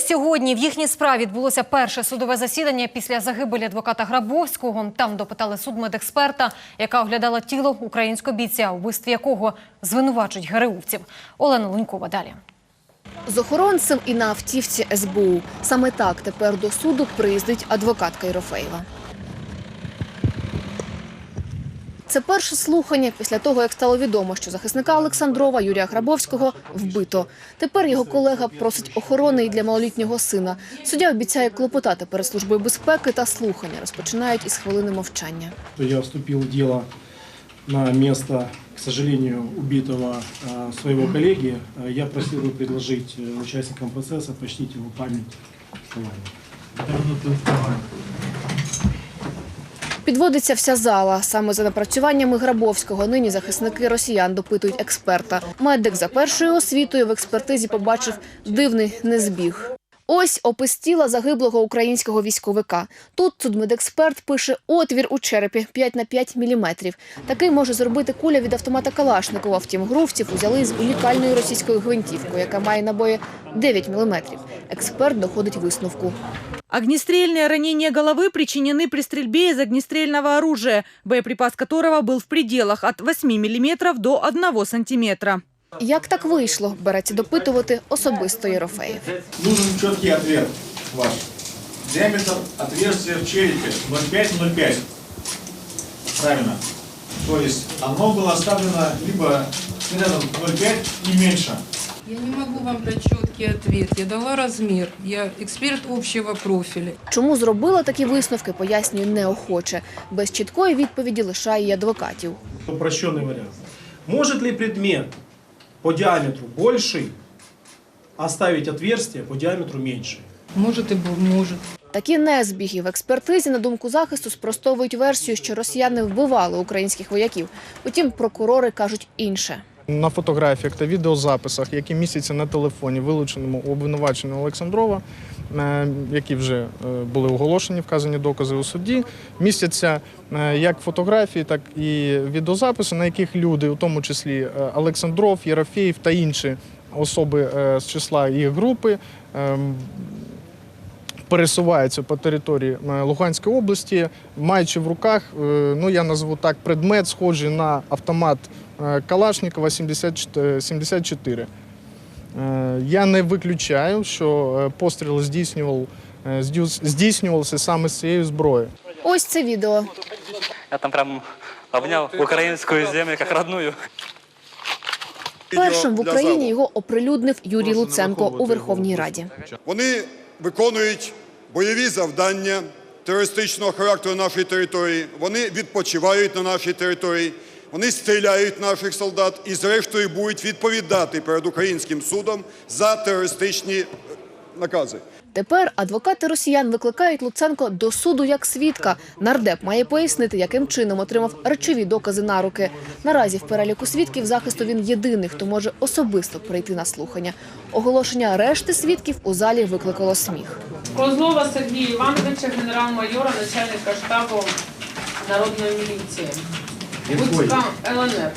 Сьогодні в їхній справі відбулося перше судове засідання після загибелі адвоката Грабовського. Там допитали судмедексперта, яка оглядала тіло українського бійця, вбивстві якого звинувачують гереувців. Олена Лунькова далі. З охоронцем і на автівці СБУ. Саме так тепер до суду приїздить адвокатка Єрофеєва. Це перше слухання після того, як стало відомо, що захисника Олександрова Юрія Грабовського вбито. Тепер його колега просить охорони і для малолітнього сина. Суддя обіцяє клопотати перед службою безпеки та слухання розпочинають із хвилини мовчання. что я вступил в дело на место, к сожалению, убитого э, своего коллеги, э, я просил бы предложить э, участникам процесса почтить его память словами. Підводиться вся зала. Саме за напрацюваннями Грабовського нині захисники росіян допитують експерта. Медик за першою освітою в експертизі побачив дивний незбіг. Ось опис тіла загиблого українського військовика. Тут судмедексперт пише отвір у черепі 5 на 5 міліметрів. Такий може зробити куля від автомата Калашникова. Втім, грувців узяли з унікальною російською гвинтівкою, яка має набої 9 міліметрів. Експерт доходить висновку. Огнестрельные ранения головы причинены при стрельбе из огнестрельного оружия, боеприпас которого был в пределах от 8 мм до 1 сантиметра. Як так вийшло, береться допитувати особисто Єрофеєв. Нужен четкий ответ ваш. Диаметр отверстия в черепе 0,5-0,5. Правильно. То есть оно было оставлено либо рядом 0,5 и меньше. Я не могу вам дать четкий ответ. Я дала размер. Я эксперт общего профиля. Чому зробила такі висновки, пояснює неохоче. Без чіткої відповіді лишає й адвокатів. Упрощенный вариант. Может ли предмет по диаметру больший оставить отверстие по диаметру меньше? Может и может. Такі незбіги в експертизі, на думку захисту, спростовують версію, що росіяни вбивали українських вояків. Утім, прокурори кажуть інше. На фотографіях та відеозаписах, які містяться на телефоні, вилученому у обвинуваченого Олександрова, які вже е, були оголошені, вказані докази у суді, містяться е, як фотографії, так і відеозаписи, на яких люди, у тому числі е, Олександров, Єрофєєв та інші особи е, з числа їх групи. е, Пересуваються по території е, Луганської області, маючи в руках, е, ну я назву так, предмет, схожий на автомат е, Калашникова 74. 74. Е, Я не виключаю, що е, постріл здійснював, е, здійснювався саме з цієї зброї. Ось це відео. Я там прям обнял украинскую землю как родную. Першим в Україні його оприлюднив Юрій Луценко у Верховній Раді. Вони виконують бойові завдання терористичного характеру нашої території. Вони відпочивають на нашій території. Вони стріляють наших солдат і, зрештою, будуть відповідати перед українським судом за терористичні е, накази. Тепер адвокати росіян викликають Луценко до суду як свідка. Нардеп має пояснити, яким чином отримав речові докази на руки. Наразі в переліку свідків захисту він єдиний, хто може особисто прийти на слухання. Оголошення решти свідків у залі викликало сміх. Козлова Сергія Івановича, генерал-майора, начальника штабу народної міліції. Гуцька ЛНР.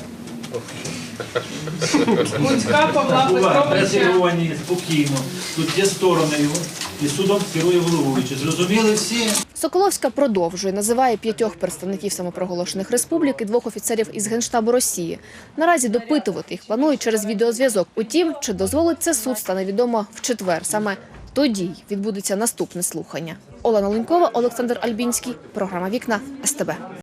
Гуцька Павла Петровича. Спокійно. Тут є сторони його. І судом керує головуючий. Зрозуміли всі? Соколовська продовжує, називає п'ятьох представників самопроголошених республік і двох офіцерів із Генштабу Росії. Наразі допитувати їх планують через відеозв'язок. Утім, чи дозволить це суд, стане відомо в четвер. Саме тоді відбудеться наступне слухання. Олена Ленькова, Олександр Альбінський. Програма Вікна СТБ.